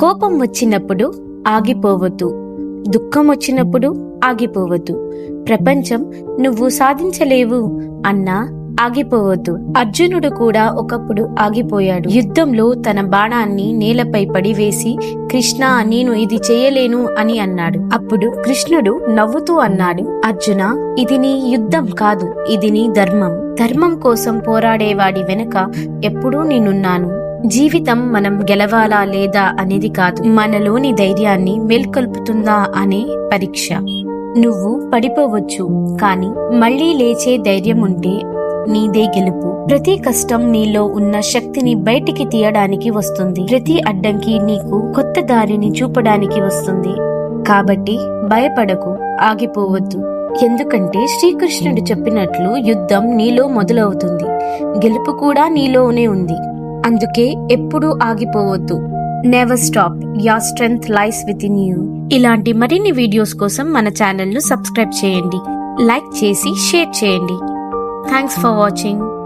కోపం వచ్చినప్పుడు ఆగిపోవద్దు. దుఃఖం వచ్చినప్పుడు ఆగిపోవద్దు. ప్రపంచం నువ్వు సాధించలేవు అన్నా ఆగిపోవద్దు. అర్జునుడు కూడా ఒకప్పుడు ఆగిపోయాడు. యుద్ధంలో తన బాణాన్ని నేలపై పడివేసి కృష్ణ నేను ఇది చేయలేను అని అన్నాడు. అప్పుడు కృష్ణుడు నవ్వుతూ అన్నాడు అర్జున ఇది నీ యుద్ధం కాదు ఇది నీ ధర్మం. ధర్మం కోసం పోరాడేవాడి వెనుక ఎప్పుడూ నేనున్నాను. జీవితం మనం గెలవాలా లేదా అనేది కాదు. మనలోని ధైర్యాన్ని మేల్కొల్పుతుందా అనే పరీక్ష. నువ్వు పడిపోవచ్చు కానీ మళ్ళీ లేచే ధైర్యం ఉంటే నీదే గెలుపు. ప్రతి కష్టం నీలో ఉన్న శక్తిని బయటికి తీయడానికి వస్తుంది. ప్రతి అడ్డంకి నీకు కొత్త దారిని చూపడానికి వస్తుంది. కాబట్టి భయపడకు ఆగిపోవద్దు. ఎందుకంటే శ్రీకృష్ణుడు చెప్పినట్లు యుద్ధం నీలో మొదలవుతుంది. గెలుపు కూడా నీలోనే ఉంది. అందుకే ఎప్పుడూ ఆగిపోవద్దు. Never stop your strength lies within you ఇలాంటి మరిన్ని వీడియోస్ కోసం మన ఛానల్ను సబ్స్క్రైబ్ చేయండి. లైక్ చేసి షేర్ చేయండి. Thanks for watching